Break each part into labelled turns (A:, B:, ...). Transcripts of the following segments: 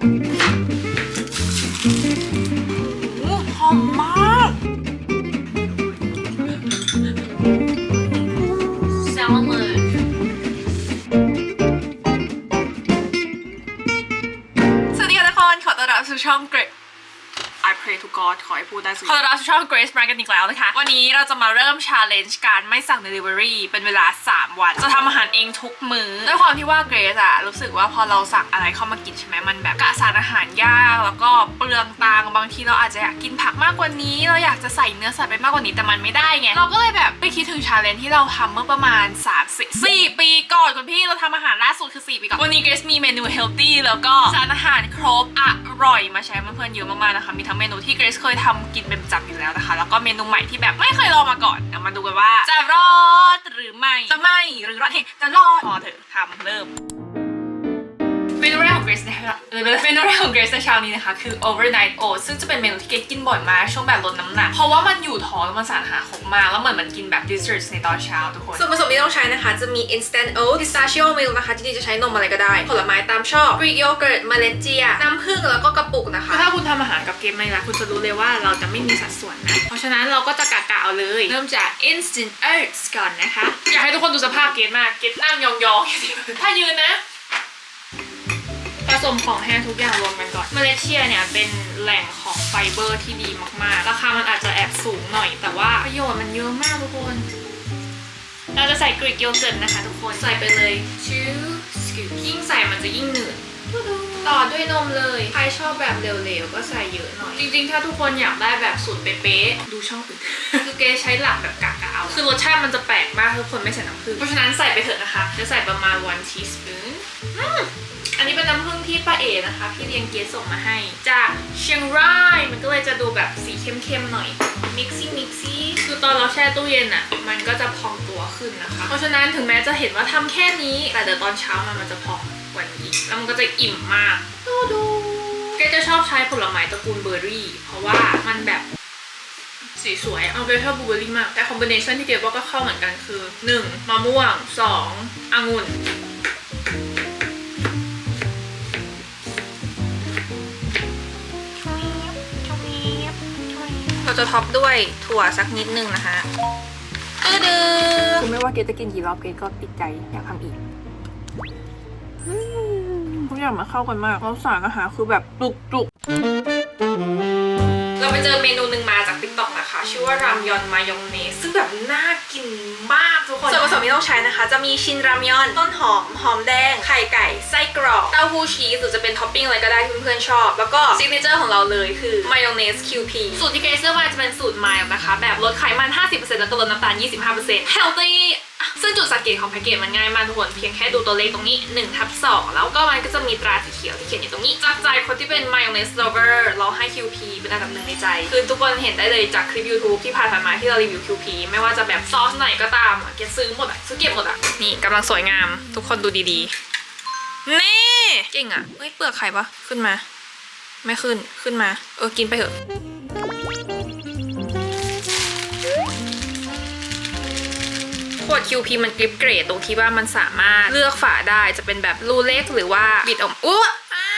A: โขอให้พูดได้สิขอต้อนรับสู่ช่อง Grace Brand กันอีกแล้วนะคะ วันนี้เราจะมาเริ่ม challenge การไม่สั่ง delivery เป็นเวลา 3 วัน จะทำอาหารเองทุกมือ้อด้วยความที่ว่า Grace อะรู้สึกว่าพอเราสั่งอะไรเข้ามากินใช่ไหมมันแบบกะสารอาหารยากแล้วก็เปลืองตังบางทีเราอาจจะอยากกินผักมากกว่านี้ เราอยากจะใส่เนื้อสัตว์ไปมากกว่านี้แต่มันไม่ได้ไงเราก็เลยแบบไปคิดถึง challenge ที่เราทำเมื่อประมาณ3 4ปีก่อนคุณพี่เราทำอาหารล่าสุดคือ4ปีก่อนวันนี้ Grace มีเมนู healthy แล้วก็สารอาหารครบอร่อยมาแชร์เพื่อนๆเยอะมากๆนะคะมีทั้งเมนูที่ Grace เคยทำกินเป็นประจำอยู่แล้วนะคะ แล้วก็เมนูใหม่ที่แบบไม่เคยลองมาก่อนเดี๋ยวมาดูกันว่า จะรอดหรือไม่จะไม่หรือรอดเฮ้จะรอดพอเถอะทำเริ่ม เมนูแรกของ Grace นะคะเออเมนูแรกของ Grace ในเช้านี้นะคะคือ overnight oats ซึ่งจะเป็นเมนูที่เกรซกินบ่อยมากช่วงแบบลดน้ำหนัก เพราะว่ามันอยู่ท้องแล้วมันสารอาหารครบมากแล้วเหมือนมันกินแบบ dessert ในตอนเช้าทุกคน ส่วนผสมที่ต้องใช้นะคะจะมี instant oats pistachio milk นะคะจริงๆจะใช้นมอะไรก็ได้ ผลไม้ตามชอบ Greek yogurt เมล็ดเจีย น้ำผึ้งแล้วก็กระปุกนะคะ ถ้าคุณทำอาหารกับเกมไม่ละคุณจะรู้เลยว่าเราจะไม่มีสัดส่วนนะเพราะฉะนั้นเราก็จะกะกะเอาเลย เริ่มจาก instant oats ก่อนนะคะอยากให้ทุกคนดูสภาพเกมมากเกมนั่งยองๆถ้ายืนนะผ สมของแห้งทุกอย่างรวมกันก่อนเมล็ดเชียเนี่ยเป็นแหล่งของไฟเบอร์ที่ดีมากๆ ราคามันอาจจะแอบสูงหน่อย แต่ว่าประโยชน์มันเยอะมากทุกคน เราจะใส่กรีกโยเกิร์ตนะคะทุกคนใส่ไปเลยชูสกิลยิ่งใส่มันจะยิ่งหนืดต่อด้วยนมเลย ใครชอบแบบเร็วๆ ก็ใส่เยอะหน่อย จริงๆ ถ้าทุกคนอยากได้แบบสูตรเป๊ะๆ ดูช่องอื่น คือเกใช้หลักแบบกะกะเอา คือรสชาติมันจะแปลกมากทุกคนไม่ใส่น้ำผึ้ง เพราะฉะนั้นใส่ไปเถอะนะคะ จะใส่ประมาณ one teaspoon อัน นี้เป็นน้ำผึ้งที่ป้าเอ๋นะคะ พี่เลี้ยงเกสส่งมาให้ จากเชียงรายมันก็เลยจะดูแบบสีเข้มๆหน่อยมิกซี่มิกซี่คือตอนเราแช่ตู้เย็นอะ มันก็จะพองตัวขึ้นนะคะ เพราะฉะนั้นถึงแม้จะเห็นว่าทำแค่นี้ แต่เดี๋ยวตอนเช้ามันมันจะพองกว่านี้ แล้วมันก็จะอิ่มมากดูดูเกจะชอบใช้ผลไม้ตระกูลเบอร์รี่ เพราะว่ามันแบบสีสวย เอาเกชอบบลูเบอร์รี่มาก แต่คอมบิเนชันที่เกว่าก็เข้าเหมือนกันคือ 1. มะม่วง 2. องุ่น จะท็อปด้วยถั่วสักนิดนึงนะคะตื้อดือคือไม่ว่าเกดจะกินกี่รอบเกดก็ติดใจอยากทำอีกอืมทุกอย่างมาเข้ากันมากแล้วสารอาหารคือแบบจุกจุก เราไปเจอเมนูหนึ่งมาจากติ๊กต็อกนะคะ ชื่อว่ารามยอนมายองเนสซึ่งแบบน่ากินมากทุกคนส่วนผสมที่ต้องใช้นะคะ จะมีชินรามยอนต้นหอม หอมแดง ไข่ไก่ ไส้กรอกเต้าหู้ชีสหรือจะเป็นท็อปปิ้งอะไรก็ได้ที่เพื่อนๆชอบ แล้วก็ซิกเนเจอร์ของเราเลยคือมายองเนส QP สูตรที่เกรซเลือกมาจะเป็นสูตรไมล์นะคะแบบลดไขมัน 50%แล้วก็ลดน้ำตาล 25% healthy ซึ่งจุดสังเกตของแพ็กเกจมันง่ายมากทุกคน เพียงแค่ดูตัวเลขตรงนี้1ทับ2แล้วก็มันก็จะมีตราสีเขียวที่เขียนอยู่ตรงนี้จากใจคนที่เป็น mayonnaise lover เราให้ QP เป็นอันดับหนึ่งในใจ คือทุกคนเห็นได้เลยจากคลิป YouTube ที่ผ่านมาที่เรารีวิว QP ไม่ว่าจะแบบซอสไหนก็ตามอะเกดซื้อหมดอะซื้อเก็บหมดอะนี่กำลังสวยงาม ทุกคนดูดีๆนี่เก่งอะเฮ้ยเปลือกไข่ปะขึ้นมา ไม่ขึ้นขึ้นมา เออกินไปเถอะ ขวด QP มันกริปเกรดตรงที่ว่ามันสามารถเลือกฝาได้จะเป็นแบบรูเล็กหรือว่าบิดออกอุ๊ยอ่า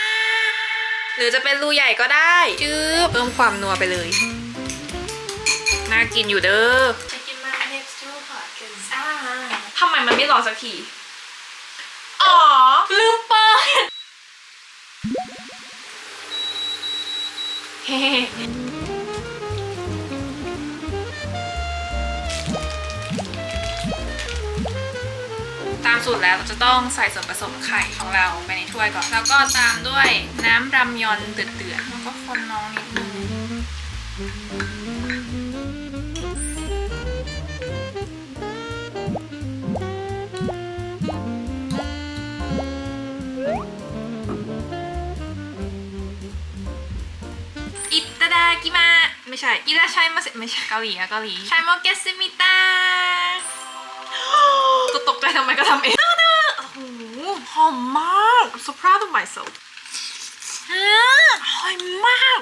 A: หรือจะเป็นรูใหญ่ก็ได้จื๊บเพิ่มความนัวไปเลยน่ากินอยู่เด้อจะกินมา next to hot กันซ่าทำไมมันไม่รอสักที อ๋อ ลืมเปิด สูตรแล้วเราจะต้องใส่ส่วนผสมไข่ของเราไปในถ้วยก่อน แล้วก็ตามด้วยน้ำรำยอนเดือดๆแล้วก็คนน้องนิดนึงอิตาดากิมา ไม่ใช่อิราชัยมาเสไม่ใช่เกาหลีอะเกาหลีชัยโมเกสมิ ทำไมก็ทำเองโอ้โหหอมมาก I'm so proud of myself อืมอร่อยมาก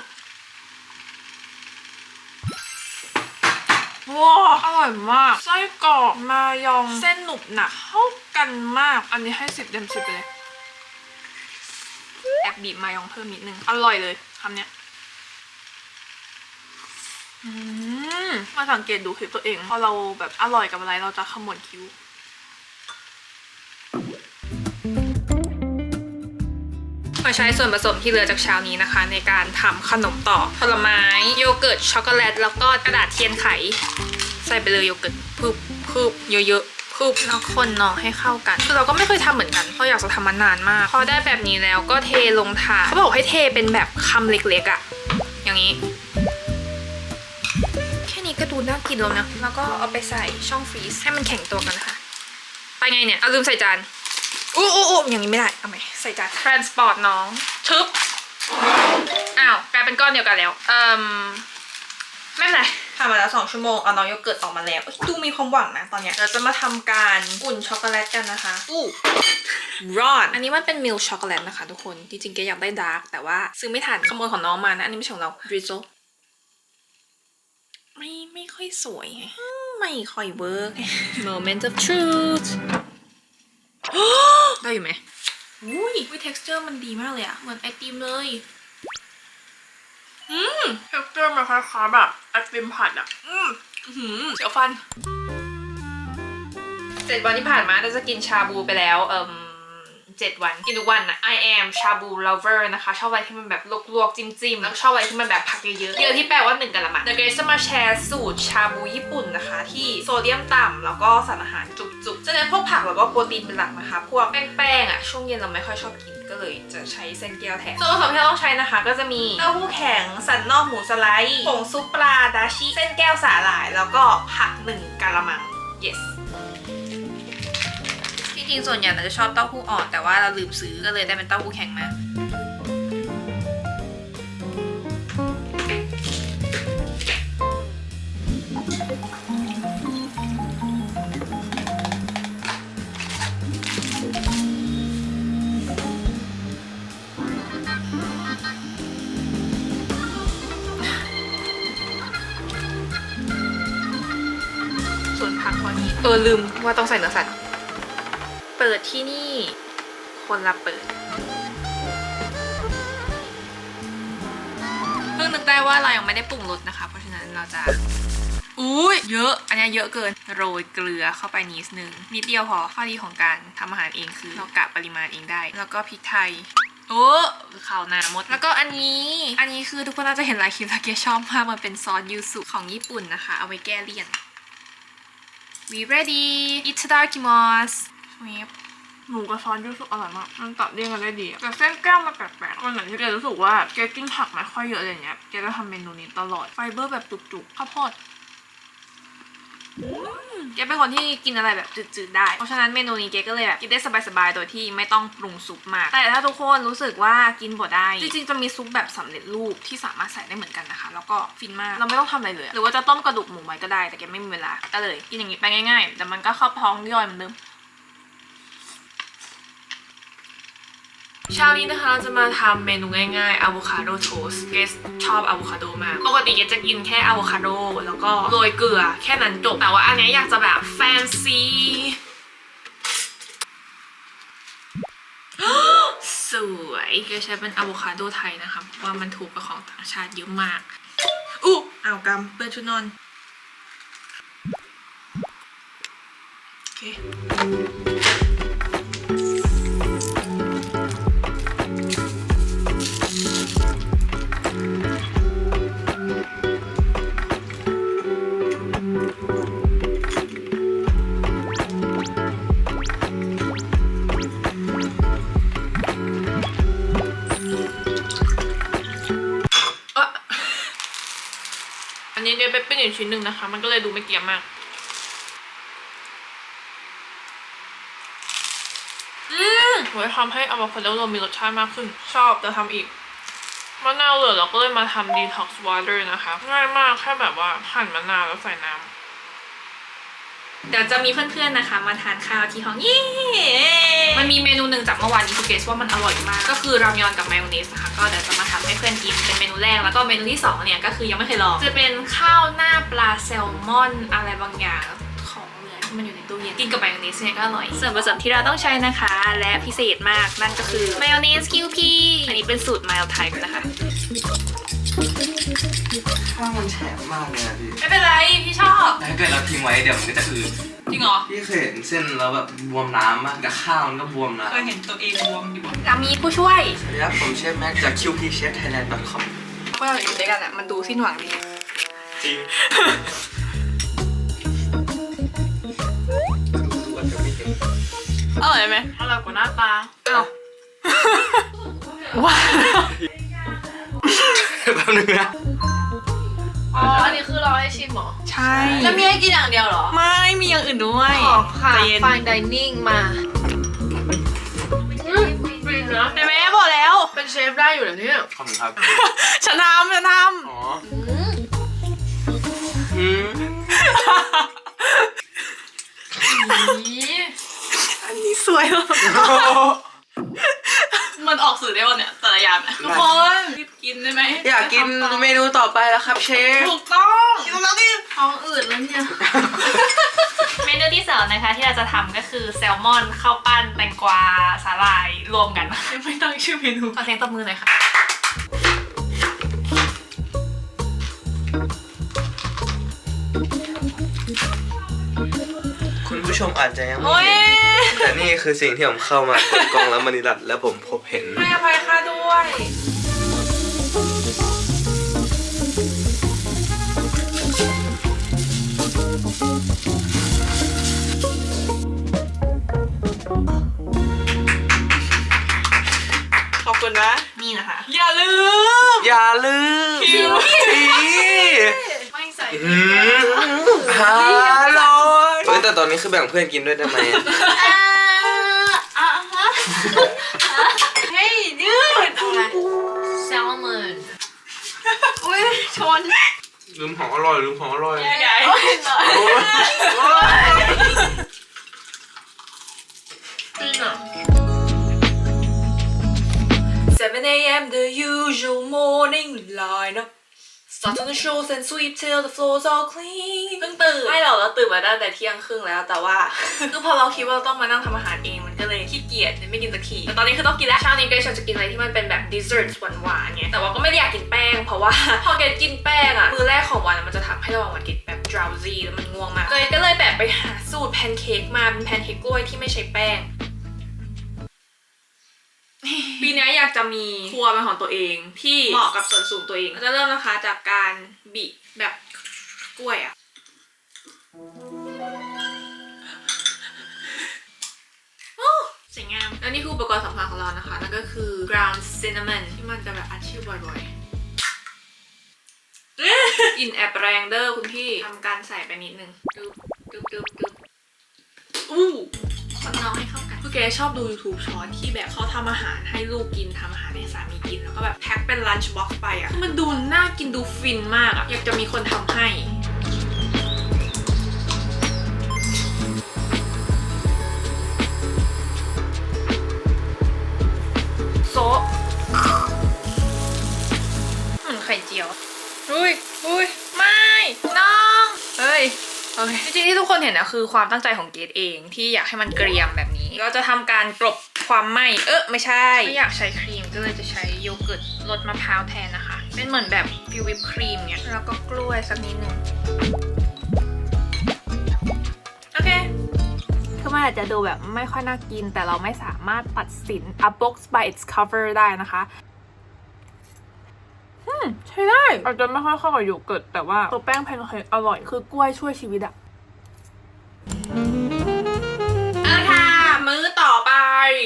A: ว้าวอร่อยมากไส้กรอกมายองเส้นหนุบหนักเข้ากันมาก อันนี้ให้สิบเต็มสิบไปเลยแอบบีบมายองเพิ่มนิดนึง อร่อยเลยคำเนี้ยมมาสังเกตดูคลิปตัวเองพอเราแบบอร่อยกับอะไรเราจะขมวดคิ้ว มาใช้ส่วนผสมที่เหลือจากเช้านี้นะคะ ในการทำขนมต่อผลไม้โยเกิร์ตช็อกโกแลตแล้วก็กระดาษเทียนไข ใส่ไปเลยโยเกิร์ตพึบพึบเยอะๆพึบแล้วคนเนาะให้เข้ากันคือเราก็ไม่เคยทำเหมือนกันเพราะอยากจะทำมานานมาก พอได้แบบนี้แล้วก็เทลงถาดเขาบอกให้เทเป็นแบบคำเล็กๆอะอย่างนี้ แค่นี้ก็ดูน่ากินแล้วนะแล้วก็เอาไปใส่ช่องฟรีซให้มันแข็งตัวกันนะคะไปไงเนี่ยเอาลืมใส่จาน อู้อู้อู้อย่างนี้ไม่ได้เอาไหมใส่จาน transport น้องชึบอ้าวกลายเป็นก้อนเดียวกันแล้วเอ่มไม่เป็นไรผ่านมาแล้วสองชั่วโมงเอาน้องโยเกิร์ตออกมาแล้วเอ้ยดูมีความหวังนะตอนเนี้ยเราจะมาทำการอุ่นช็อกโกแลตกันนะคะอู้ร้อนอันนี้มันเป็นมิลช็อกโกแลตนะคะทุกคนจริงๆแกอยากได้ดาร์กแต่ว่าซื้อไม่ทันขโมยของน้องมานะ อันนี้ไม่ใช่ของเราดริ z โซไม่ไม่ค่อยสวยไงอืมไม่ค่อยเวิร์ก moment of truth ได้อยู่ไหมอุ้ยวิ texture มันดีมากเลยอะเหมือนไอติมเลย อืม texture มันคล้ายๆแบบไอติมผัดอะอืมอื้อหือเสียวฟัน เจ็ดวันที่ผ่านมาเราจะกินชาบูไปแล้ว เอ่ม เจ็ดวัน กินทุกวันนะ I am ชาบู lover นะคะ ชอบอะไรที่มันแบบลวกๆ จิ้มๆ แล้วชอบอะไรที่มันแบบผักเยอะๆ เยอะที่แปลว่าหนึ่งกะละมังเดี๋ยวเกรซจะมาแชร์สูตรชาบูญี่ปุ่นนะคะ ที่โซเดียมต่ำแล้วก็สารอาหารจุกๆจะเน้นพวกผักแล้วก็โปรตีนเป็นหลักนะคะ พวกแป้งๆอะช่วงเย็นเราไม่ค่อยชอบกินก็เลยจะใช้เส้นแก้วแทนส่วนผสมที่เราต้องใช้นะคะ ก็จะมีเต้าหู้แข็งสันนอกหมูสไลด์ผงซุปปลาดาชิเส้นแก้วสาหร่าย แล้วก็ผักหนึ่งกะละมัง yes จริงส่วนใหญ่เราจะชอบเต้าหู้อ่อน แต่ว่าเราลืมซื้อก็เลยได้เป็นเต้าหู้แข็งมาส่วนผักพอนี้เออลืมว่าต้องใส่เนื้อสัตว์ เปิดที่นี่ คนละเปิด เพิ่งนึกได้ว่าเรายังไม่ได้ปรุงรสนะคะ เพราะฉะนั้นเราจะ อุ้ยเยอะ อันนี้เยอะเกิน โรยเกลือเข้าไปนิดนึง นิดเดียวพอ ข้อดีของการทำอาหารเองคือเรากะปริมาณเองได้ แล้วก็พริกไทย โอ้ข่าวหนาหมด แล้วก็อันนี้ อันนี้คือทุกคนน่าจะเห็นหลายคลิปแล้วเกชอบมาก มันเป็นซอสยูสุของญี่ปุ่นนะคะ เอาไว้แก้เลี่ยน we ready いただきます หมูกับซอสยูสุอร่อยมาก มันตัดเลี่ยนกันได้ดีอะแต่เส้นแก้วมันแปลกๆมันเหมือนที่แกรู้สึกว่าแกกินผักไม่ค่อยเยอะอะไรเงี้ยแกจะทำเมนูนี้ตลอด ไฟเบอร์แบบจุกๆ ข้าวโพดอืมแกเป็นคนที่กินอะไรแบบจืดๆได้ เพราะฉะนั้นเมนูนี้เกก็เลยแบบกินได้สบายๆ โดยที่ไม่ต้องปรุงซุปมาก แต่ถ้าทุกคนรู้สึกว่ากินบ่ได้ จริงๆ จะมีซุปแบบสำเร็จรูปที่สามารถใส่ได้เหมือนกันนะคะ แล้วก็ฟินมาก เราไม่ต้องทำอะไรเลย หรือว่าจะต้มกระดูกหมูไว้ก็ได้ แต่แกไม่มีเวลา ก็เลยกินอย่างนี้ไปง่ายๆ แต่มันก็เข้าท้องย่อยเหมือนเดิม เช้านี้นะคะเราจะมาทำเมนูง่ายๆอะโวคาโดโทสเกสชอบอะโวคาโดมาก ปกติเกสจะกินแค่อะโวคาโดแล้วก็โรยเกลือแค่นั้นจบ แต่ว่าอันนี้อยากจะแบบแฟนซีสวยเกสใช้เป็นอะโวคาโดไทยนะคะเพราะว่ามันถูกกับของต่างชาติเยอะมากอู้อ้าวกำเปื้อนชุดนอน อันนี้เนี่ยเป็นอีกชิ้นหนึ่งนะคะ มันก็เลยดูไม่เกรียมมาก อืมไว้ทำให้อะโวคาโดเรามีรสชาติมากขึ้น ชอบจะทำอีกมะนาวเหลือเราก็เลยมาทำ detox water นะคะ ง่ายมากแค่แบบว่าหั่นมะนาวแล้วใส่น้ำ เดี๋ยวจะมีเพื่อนๆนะคะ มาทานข้าวที่ห้องเย้มันมีเมนูหนึ่งจากเมื่อวานนี้คือเกสว่ามันอร่อยมาก ก็คือรามยอนกับมายองเนสนะคะก็เดี๋ยวจะมาทำให้เพื่อนกินเป็นเมนูแรกแล้วก็เมนูที่สองเนี่ยก็คือยังไม่เคยลองจะเป็นข้าวหน้าปลาแซลมอนอะไรบางอย่างของเหลือมันอยู่ในตู้เย็นกินกับมายองเนสเนี่ยก็อร่อย ส่วนผสมที่เราต้องใช้นะคะ และพิเศษมากนั่นก็คือมายองเนส QP อันนี้เป็นสูตร mild type นะคะ
B: ข้าวมันแฉะมากเลยอะพี่
A: ไม่เป็นไร พี่ชอบ
B: ถ้าเกิดเราทิ้งไว้เดี๋ยวมันก็จะอืด
A: จริงเหรอ
B: พี่เคยเห็นเส้นแล้วแบบบวมน้ำมากแต่ข้าวมันก็บวมนะ
A: เคยเห็นตัวเองบวมอยู่เรามีผู้ช่วย
B: สวัสดีครับผมเชฟแม็กจาก qpchefthailand.com
A: พวกเราอยู่ด้วยกันอะมันดูสิ้นหวังดี
B: จริงดูอาจจะไม่เห็น
A: อร่อยไหมอร่อยกว่าหน้าตาอ้าวว้า
B: แป๊บนึงนะ
C: อ๋อ อันนี้คือเราให้ชิมเหรอ
A: ใช่
C: แล้วมีให้กินอย่างเดียวเหรอ
A: ไม่มีอย่างอื่นด้วย
C: ขอบค่ะ
A: ใจเย็น
C: fine dining มาอืมฟินนะ
A: เห็นไหมบอกแล้ว
C: เป็นเชฟได้อยู่แล้วเนี่ย
B: ขอบคุณครับ
A: ฉันทำฉันท
B: อ๋อ
C: อืม
B: อืมำ
A: อันนี้สวยมาก มันออกสื่อได้ป่ะเนี่ยแต่ละอย่างเนี่ยทุกคนรีบกินได้ไหม
B: อยากกินเมนูต่อไปแล้วครับเชฟ
A: ถูกต้องกินแล้วดิ
C: ท้องอืดแล้วเนี่ย
A: เมนูที่สองนะคะที่เราจะทำก็คือแซลมอนข้าวปั้นแตงกวาสาหร่ายรวมกันยังไม่ตั้งชื่อเมนูขอเสียงตบมือหน่อยค่ะ
B: คุณผู้ชมอาจจะยังไม่
A: โอ้ย
B: เห็น แต่นี่คือสิ่งที่ผมเข้ามาเปิดกล้องแล้วมณีรัตน์แล้วผมพบเห็น
A: ให้อภัยค่ะด้วย ขอบคุณนะ นี่นะคะ อย่าลืม
B: อย่าลืม
A: คิว
B: อี
A: ไม่ใส่
B: อืมฮัลโหลเฮ้ย แต่ตอนนี้คือแบ่งเพื่อนกินด้วยได้ไหมอะ
C: อะฮะเฮ้ยยืดแซลมอน
A: อุ้ยชน
B: ลืมของอร่อยลืมของอร่อย
A: ใหญ่
B: โอ้ยโอ้ย
C: จริงอะ
A: 7 a.m. the usual morning lineup Start on the shows and sweep till the floors all clean เพิ่งตื่นไม่หรอกเราตื่นมาตั้งแต่เที่ยงครึ่งแล้วแต่ว่า คือพอเราคิดว่าเราต้องมานั่งทำอาหารเองมันก็เลยขี้เกียจเลยไม่กินสักทีแต่ตอนนี้คือต้องกินแล้วเช้านี้เกรซจะกินอะไรที่มันเป็นแบบ dessert หวานๆไงแต่ว่าก็ไม่ได้อยากกินแป้ง เพราะว่าพอเกรซกินแป้งอะมื้อแรกของวันอะมันจะทำให้ระหว่างวันเกรซแบบ drowsy แล้วมันง่วงมากเลยก็เลยแบบไปหาสูตรแพนเค้กมาเป็นแพนเค้กกล้วยที่ไม่ใช้แป้ง ปีนี้อยากจะมีครัวเป็นของตัวเองที่เหมาะกับส่วนสูงตัวเองก็จะเริ่มนะคะจากการบีบแบบกล้วยอะโอ้สวยงาม แล้วนี่คืออุปกรณ์สำคัญของเรานะคะ นั่นก็คือ ground cinnamon ที่มันจะแบบอัดชื่อบ่อยๆกลิ่นแอบแรงเด้อคุณพี่ทำการใส่ไปนิดนึงกึบกึบกึบกึบอู้ คนน้องให้เข้ากันคือแกชอบดู YouTube ช็อตที่แบบเขาทำอาหารให้ลูกกินทำอาหารให้สามีกิน แล้วก็แบบแพ็คเป็นลันช์บ็อกซ์ไปอะมันดูน่ากินดูฟินมากอะอยากจะมีคนทำให้ คนเห็นนะคือความตั้งใจของเกดเองที่อยากให้มันเกรียมแบบนี้ ก็จะทำการกลบความไหม้เออไม่ใช่ไม่อยากใช้ครีมก็เลยจะใช้โยเกิร์ตรสมะพร้าวแทนนะคะ เป็นเหมือนแบบฟิววิปครีมเนี่ยแล้วก็กล้วยสักนิดหนึ่งโอเคคือมันอาจจะดูแบบไม่ค่อยน่ากิน แต่เราไม่สามารถตัดสิน a box by its cover ได้นะคะอืมใช้ได้อาจจะไม่ค่อยเข้ากับโยเกิร์ตแต่ว่าตัวแป้งแพนเค้กอร่อยคือกล้วยช่วยชีวิตอะ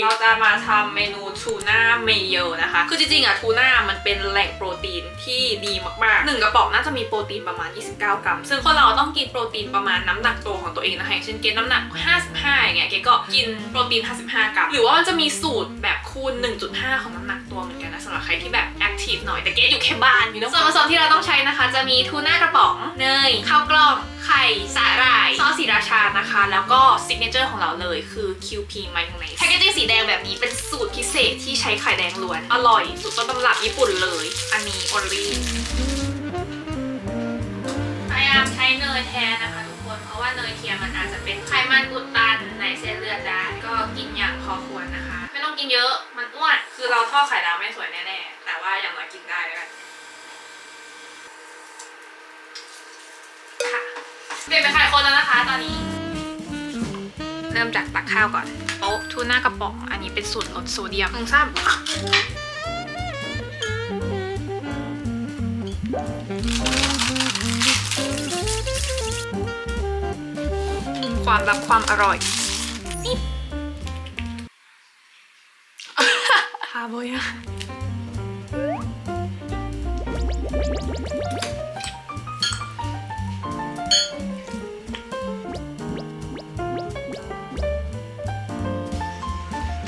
A: เราจะมาทำเมนูทูน่าเมโยนะคะ คือจริงๆอะทูน่ามันเป็นแหล่งโปรตีนที่ดีมากๆหนึ่งกระป๋องน่าจะมีโปรตีนประมาณ 29 กรัม ซึ่งคนเราต้องกินโปรตีนประมาณน้ำหนักตัวของตัวเองนะคะอย่างเช่นเกณฑ์น้ำหนัก 55อย่างเงี้ยเกณฑ์ก็กินโปรตีน 55 กรัม หรือว่ามันจะมีสูตรแบบคูณ 1.5 ของน้ำหนักตัวเหมือนกัน สำหรับใครที่แบบแอคทีฟหน่อยแต่เกณฑ์อยู่แค่บ้านอยู่ส่วนผสมที่เราต้องใช้นะคะ จะมีทูน่ากระป๋องเนยข้าวกล้องไข่สาหร่ายซอสสีราชานะคะ แล้วก็ซิกเนเจอร์ของเราเลยคือ QP ไมโครเนสแพคเกจจิ้งสีแดงแบบนี้เป็นสูตรพิเศษที่ใช้ไข่แดงล้วน อร่อยสูตรต้นตำรับญี่ปุ่นเลย อันนี้ออรีพยายามใช้เนยแทนนะคะทุกคน เพราะราะว่าเนยเทียมมันอาจจะเป็นไขมันอุดตันในเส้นเลือดได้ ก็กินอย่างพอควรนะคะไม่ ต้องกินเยอะ มันอ้วน คือเราทอดไข่ดาวไม่สวยแน่ๆ แต่ว่าอย่างน้อยกินได้แล้วกันค่ะเปลี่ยนเป็นไข่คนแล้วนะคะตอนนี้ เริ่มจากตักข้าวก่อนโต๊ะทูน่ากระป๋อง อันนี้เป็นสูตรลดโซเดียมลงซ้ำความลับความอร่อย ฮาโบยะ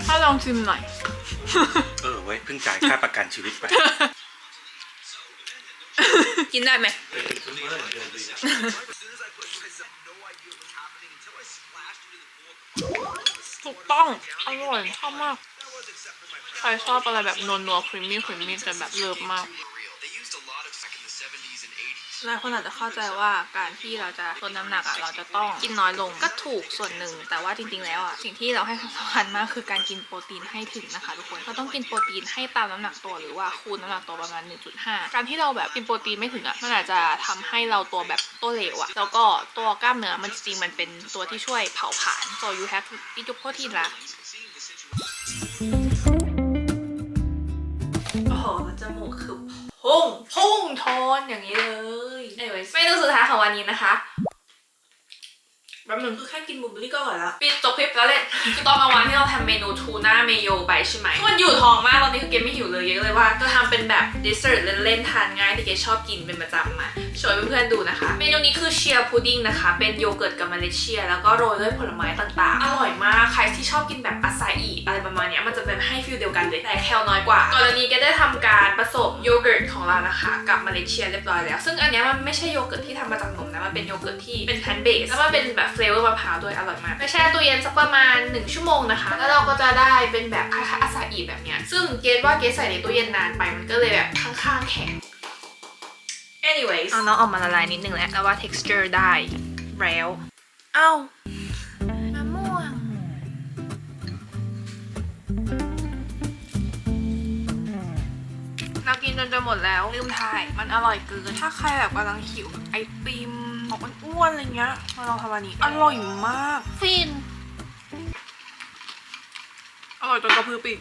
A: ถ้าลองชิมหน่อย
D: เออไว้ยเพิ่งจ่ายค่าประกันชีวิตไป
A: กินได้ไหม ถูกต้อง อร่อยชอบมากใค รชอบอะไรแบบนัวนัวครีมมี่ครีมมี่จะแบบเลิฟมากหลายคนอาจจะเข้าใจว่าการที่เราจะลดน้ำหนักอะเราจะต้องกินน้อยลงก็ถูกส่วนหนึ่ง แต่ว่าจริงๆแล้วอะสิ่งที่เราให้ความสำคัญมากคือการกินโปรตีนให้ถึงนะคะทุกคนเราต้องกินโปรตีนให้ตามน้ำหนักตัวหรือว่าคูณน้ำหนักตัวประมาณ 1.5 การที่เราแบบกินโปรตีนไม่ถึงอะมันอาจจะทำให้เราตัวแบบตัวเหลวอะแล้วก็ตัวกล้ามเนื้อมันจริงมันเป็นตัวที่ช่วยเผาผลาญ so you have to eat your protein ละ พุ่งพุ่งทนอย่างนี้เลย anyways เมนูสุดท้ายของวันนี้นะคะแป๊บนึงคือแค่กินบลูเบอร์รี่ก็อร่อยแล้วปิดจบคลิปแล้วเลยคือตอนกลางวันที่เราทำเมนูทูน่าเมโยไปใช่ไหมมันอยู่ท้องมากตอนนี้คือเกมไม่หิวเลยเกมก็เลยว่าจะทำเป็นแบบดิสเซอร์เล่นๆทานง่ายที่เกมชอบกินเป็นประจำมาโช ว์ให้เพื่อนๆดูนะคะ เมนูนี้คือเชียร์พุดดิ้งนะคะ เป็นโยเกิร์ตกับเมล็ดเชียร์แล้วก็โรยด้วยผลไม้ต่างๆ อร่อยมาก ใครที่ชอบกินแบบอาซาอิอะไรประมาณเนี้ยมันจะเป็นให้ฟิลเดียวกันเลยแต่แคลน้อยกว่า ก่อนหน้านี้ก็ได้ทำการผสมโยเกิร์ตของเรานะคะ กับเมล็ดเชียร์เรียบร้อยแล้ว ซึ่งอันเนี้ยมันไม่ใช่โยเกิร์ตที่ทำมาจากนมนะมันเป็นโยเกิร์ตที่เป็นแพนเบสแล้วมันเป็นแบบเฟลเวอร์มะพร้าวด้วยอร่อยมากไปแช่ตู้เย็นสักประมาณ 1 ชั่วโมงนะคะ แล้วเราก็จะได้เป็นแบบคล้ายๆอาซาอิแบบเนี้ยซึ่งเกดว่าเกดใส่ในตู้เย็นนานไปมันก็เลยแบบข้างๆแข็ง anyways เอาน้องออกมาละลายนิดนึงแล้วแล้วว่า texture ได้แล้วเอ้ามะม่วง เรากินจนจะหมดแล้ว ลืมถ่าย มันอร่อยเกิน ถ้าใครแบบกำลังหิว ไอติมของมันอ้วนๆอะไรเงี้ย มาลองทำอันนี้ อร่อยมาก ฟิน อร่อยจนกระพือปีก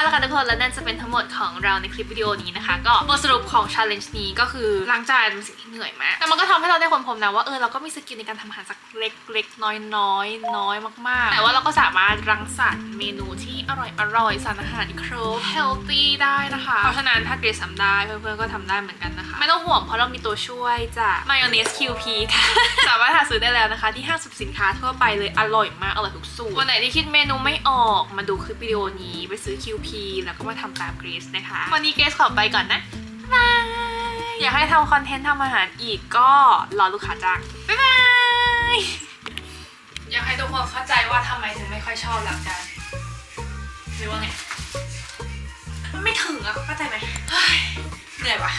A: เอาละค่ะทุกคนและนั่นจะเป็นทั้งหมดของเราในคลิปวิดีโอนี้นะคะ ก็บทสรุปของ challenge นี้ก็คือล้างจาน เหนื่อยมาก แต่มันก็ทำให้เราได้ค้นพบนะว่าเออเราก็มีสกิลในการทำอาหารสักเล็กเล็กน้อยน้อยน้อยมากๆ แต่ว่าเราก็สามารถรังสรรค์เมนูที่อร่อยอร่อยสารอาหารครบ healthy ได้นะคะ เพราะฉะนั้นถ้าเกรซทำได้เพื่อนๆก็ทำได้เหมือนกันนะคะ ไม่ต้องห่วงเพราะเรามีตัวช่วยจาก mayonnaise QP ค่ะ สามารถหาซื้อได้แล้วนะคะที่ห้างสรรพสินค้าทั่วไปเลยอร่อยมากอร่อยทุกสูตรวันไหนที่คิดเมนูไม่ออกมาดูคลิปวิดีโอนี้ไปซื้อ QP แล้วก็มาทำตามเกรซนะคะ วันนี้เกรซขอไปก่อนนะบาย อยากให้ทำคอนเทนต์ทำอาหารอีกก็รอลูกค้าจ้าง บ๊ายบาย อยากให้ทุกคนเข้าใจว่าทำไมถึงไม่ค่อยชอบล้างจานหรือว่าไง มันไม่ถึงอะเข้าใจไหมเฮ้ยเหนื่อยว่ะ